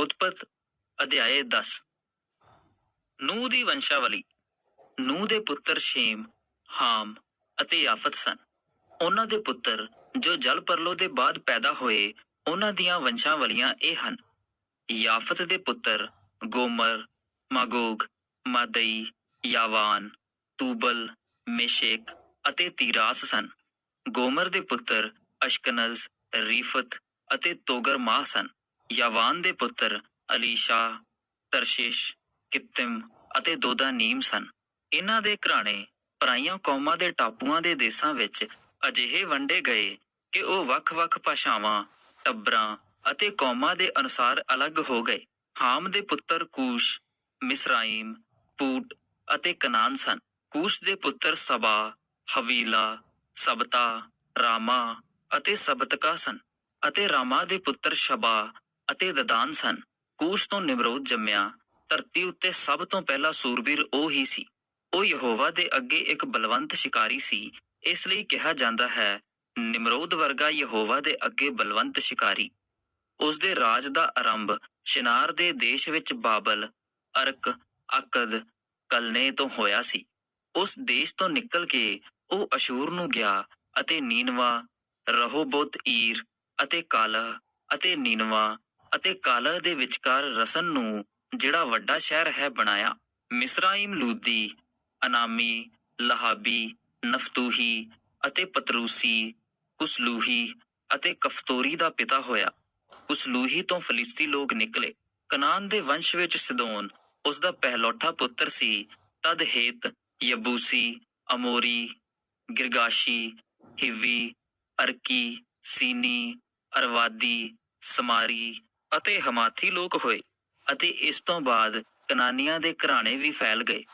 ਉਤਪਤ ਅਧਿਆਏ 10 ਨੂਹ ਦੀ ਵੰਸ਼ਾਵਲੀ, ਨੂਹ ਦੇ ਪੁੱਤਰ ਸ਼ੇਮ, ਹਾਮ ਅਤੇ ਯਾਫਤ ਸਨ। ਉਹਨਾਂ ਦੇ ਪੁੱਤਰ ਜੋ ਜਲ ਪਰਲੋ ਦੇ ਬਾਅਦ ਪੈਦਾ ਹੋਏ, ਉਹਨਾਂ ਦੀਆਂ ਵੰਸ਼ਾਵਲੀਆਂ ਇਹ ਹਨ। ਯਾਫਤ ਦੇ ਪੁੱਤਰ ਗੋਮਰ, ਮਾਗੋਗ, ਮਾਦਈ, ਯਾਵਾਨ, ਤੂਬਲ, ਮੇਸ਼ੇਕ ਅਤੇ ਤੀਰਾਸ ਸਨ। ਗੋਮਰ ਦੇ ਪੁੱਤਰ ਅਸ਼ਕਨਜ਼, ਰੀਫਤ ਅਤੇ ਤੋਗਰਮਾਹ ਸਨ। ਯਾਵਾਨ ਦੇ ਪੁੱਤਰ ਅਲੀਸ਼ਾ, ਤਰਸ਼ਿਸ਼, ਕਿਤਮ ਅਤੇ ਦੋਦਾਨੀਮ ਸਨ। ਇਹਨਾਂ ਦੇ ਘਰਾਣੇ ਪਰਾਈਆਂ ਕੌਮਾਂ ਦੇ ਟਾਪੂਆਂ ਦੇ ਦੇਸ਼ਾਂ ਵਿੱਚ ਅਜਿਹੇ ਵੰਡੇ ਗਏ ਕਿ ਉਹ ਵੱਖ-ਵੱਖ ਭਾਸ਼ਾਵਾਂ, ਟੱਬਰਾਂ ਅਤੇ ਕੌਮਾਂ ਦੇ ਅਨੁਸਾਰ ਅਲੱਗ ਹੋ ਗਏ। ਹਾਮ ਦੇ ਪੁੱਤਰ ਕੂਸ਼, ਮਿਸਰਾਈਮ, ਪੂਟ ਅਤੇ ਕਨਾਨ ਸਨ। ਕੂਸ਼ ਦੇ ਪੁੱਤਰ ਸਬਾ, ਹਵੀਲਾ, ਸਬਤਾ, ਰਾਮਾ ਅਤੇ ਸਬਤਕਾ ਸਨ ਅਤੇ ਰਾਮਾ ਦੇ ਪੁੱਤਰ ਸ਼ਬਾ ਅਤੇ ਦਦਾਨ ਸਨ। ਕੂਸ਼ ਤੋਂ ਨਿਮਰੋਦ ਜੰਮਿਆ। ਧਰਤੀ ਉੱਤੇ ਸਭ ਤੋਂ ਪਹਿਲਾ ਸੂਰਬੀਰ ਉਹ ਹੀ ਸੀ। ਉਹ ਯਹੋਵਾ ਦੇ ਅੱਗੇ ਇੱਕ ਬਲਵੰਤ ਸ਼ਿਕਾਰੀ ਸੀ। ਇਸ ਲਈ ਕਿਹਾ ਜਾਂਦਾ ਹੈ, ਨਿਮਰੋਦ ਵਰਗਾ ਯਹੋਵਾ ਦੇ ਅੱਗੇ ਬਲਵੰਤ ਸ਼ਿਕਾਰੀ। ਉਸ ਰਾਜ ਦਾ ਆਰੰਭ ਸ਼ਿਨਾਰ ਦੇ ਦੇਸ਼ ਵਿੱਚ ਬਾਬਲ, ਅਰਕ, ਅਕਦ, ਕਲਨੇ ਤੋਂ ਹੋਇਆ ਸੀ। ਉਸ ਦੇਸ਼ ਤੋਂ ਨਿਕਲ ਕੇ ਉਹ ਅਸ਼ੂਰ ਨੂੰ ਗਿਆ ਅਤੇ ਨੀਨਵਾ, ਰਹੋਬੋਤ ਈਰ ਅਤੇ ਕਾਲਹ ਅਤੇ ਨੀਨਵਾ ਅਤੇ ਕਾਲਹ ਦੇ ਵਿਚਕਾਰ ਰਸਨ ਨੂੰ ਜਿਹੜਾ ਵੱਡਾ ਸ਼ਹਿਰ ਹੈ ਬਣਾਇਆ। ਮਿਸਰਾਈਮ ਲੂਦੀ, ਅਨਾਮੀ, ਲਹਾਬੀ, ਨਫਤੂਹੀ ਅਤੇ ਪਤਰੂਸੀ, ਕੁਸਲੂਹੀ ਅਤੇ ਕਫਤੋਰੀ ਦਾ ਪਿਤਾ ਹੋਇਆ। ਕੁਸਲੂਹੀ ਤੋਂ ਫਲਿਸਤੀ ਲੋਕ ਨਿਕਲੇ। ਕਨਾਨ ਦੇ ਵੰਸ਼ ਵਿੱਚ ਸਿਦੋਨ, ਉਸਦਾ ਪਹਿਲੌਠਾ ਪੁੱਤਰ ਸੀ, ਤਦ ਹੇਤ, ਯਬੂਸੀ, ਅਮੋਰੀ, ਗਿਰਗਾਸ਼ੀ, ਹਿੱਵੀ, ਅਰਕੀ, ਸੀਨੀ, ਅਰਵਾਦੀ, ਸਮਾਰੀ ਅਤੇ ਹਮਾਥੀ ਲੋਕ ਹੋਏ ਅਤੇ ਇਸ ਤੋਂ ਬਾਅਦ ਕਨਾਨੀਆਂ ਦੇ ਘਰਾਣੇ ਵੀ ਫੈਲ ਗਏ।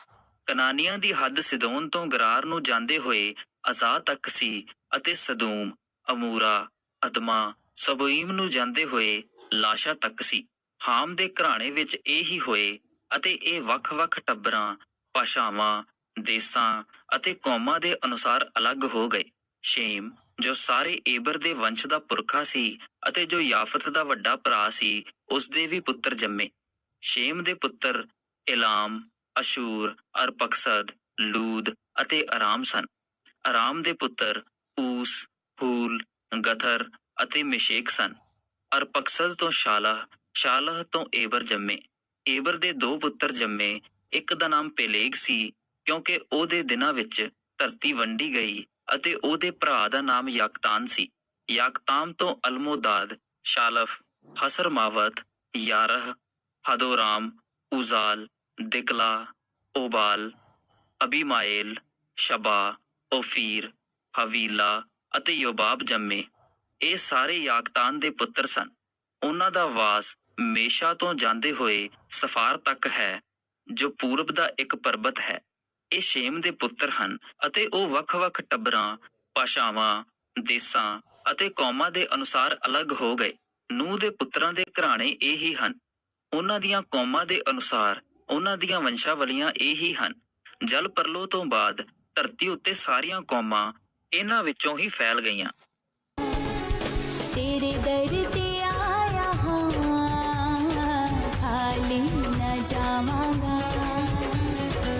ਕਨਾਨੀਆਂ ਦੀ ਹੱਦ ਸਿਦੋਨ ਤੋਂ ਗਰਾਰ ਨੂੰ ਜਾਂਦੇ ਹੋਏ ਅਜ਼ਾ ਤੱਕ ਸੀ ਅਤੇ ਸਦੂਮ, ਅਮੂਰਾ, ਅਦਮਾ, ਸਬੋਈਮ ਨੂੰ ਜਾਂਦੇ ਹੋਏ ਲਾਸ਼ਾ ਤੱਕ ਸੀ। ਹਾਮ ਦੇ ਘਰਾਣੇ ਵਿੱਚ ਇਹ ਹੀ ਹੋਏ ਅਤੇ ਇਹ ਵੱਖ-ਵੱਖ ਟੱਬਰਾਂ, ਭਾਸ਼ਾਵਾਂ, ਦੇਸਾਂ ਅਤੇ ਕੌਮਾਂ ਦੇ ਅਨੁਸਾਰ ਅਲੱਗ ਹੋ ਗਏ। ਸ਼ੇਮ ਜੋ ਸਾਰੇ ਏਬਰ ਦੇ ਵੰਸ਼ ਦਾ ਪੁਰਖਾ ਸੀ ਅਤੇ ਜੋ ਯਾਫਤ ਦਾ ਵੱਡਾ ਭਰਾ ਸੀ, ਉਸਦੇ ਵੀ ਪੁੱਤਰ ਜੰਮੇ। ਸ਼ੇਮ ਦੇ ਪੁੱਤਰ ਇਲਾਮ ਅਸ਼ੂਰ, ਅਰਪਕਸਦ, ਲੂਦ ਅਤੇ ਆਰਾਮ ਸਨ। ਆਰਾਮ ਦੇ ਪੁੱਤਰ ਊਸ, ਹੂਲ, ਗਥਰ ਅਤੇ ਮਿਸ਼ੇਕ ਸਨ। ਅਰਪਕਸਦ ਤੋਂ ਸ਼ਾਲਹ ਸ਼ਾਲਹ ਤੋਂ ਏਬਰ ਜੰਮੇ। ਏਬਰ ਦੇ ਦੋ ਪੁੱਤਰ ਜੰਮੇ, ਇੱਕ ਦਾ ਨਾਮ ਪੇਲੇਗ ਸੀ, ਕਿਉਂਕਿ ਉਹਦੇ ਦਿਨਾਂ ਵਿੱਚ ਧਰਤੀ ਵੰਡੀ ਗਈ ਅਤੇ ਉਹਦੇ ਭਰਾ ਦਾ ਨਾਮ ਯਾਕਤਾਨ ਸੀ। ਯਕਤਾਮ ਤੋਂ ਅਲਮੋਦਾਦ, ਸ਼ਾਲਫ ਹਸਰਮਾਵਤ ਯਾਰਹ, ਹਦੋਰਾਮ, ਉਜ਼ਾਲ, ਦਿਕਲਾ, ਓਬਾਲ, ਅਬੀਮਾਇਲ, ਸ਼ਬਾ, ਓਫੀਰ, ਹਵੀਲਾ ਅਤੇ ਯੋਬਾਬ ਜੰਮੇ। ਇਹ ਸਾਰੇ ਯਾਕਤਾਨ ਦੇ ਪੁੱਤਰ ਸਨ। ਉਹਨਾਂ ਦਾ ਵਾਸ ਮੇਸ਼ਾ ਤੋਂ ਜਾਂਦੇ ਹੋਏ ਸਫਾਰ ਤੱਕ ਹੈ, ਜੋ ਪੂਰਬ ਦਾ ਇੱਕ ਪਰਬਤ ਹੈ। ਇਹ ਸ਼ੇਮ ਦੇ ਪੁੱਤਰ ਹਨ ਅਤੇ ਉਹ ਵੱਖ-ਵੱਖ ਟੱਬਰਾਂ, ਭਾਸ਼ਾਵਾਂ, ਦੇਸਾਂ ਅਤੇ ਕੌਮਾਂ ਦੇ ਅਨੁਸਾਰ ਅਲੱਗ ਹੋ ਗਏ। ਨੂਹ ਦੇ ਪੁੱਤਰਾਂ ਦੇ ਘਰਾਣੇ ਇਹ ਹੀ ਹਨ। ਉਹਨਾਂ ਦੀਆਂ ਕੌਮਾਂ ਦੇ ਅਨੁਸਾਰ ਉਹਨਾਂ ਦੀਆਂ ਵੰਸ਼ਾਵਲੀਆਂ ਇਹ ਹੀ ਹਨ। ਜਲ ਪਰਲੋ ਤੋਂ ਬਾਅਦ ਧਰਤੀ ਉੱਤੇ ਸਾਰੀਆਂ ਕੌਮਾਂ ਇਹਨਾਂ ਵਿੱਚੋਂ ਹੀ ਫੈਲ ਗਈਆਂ।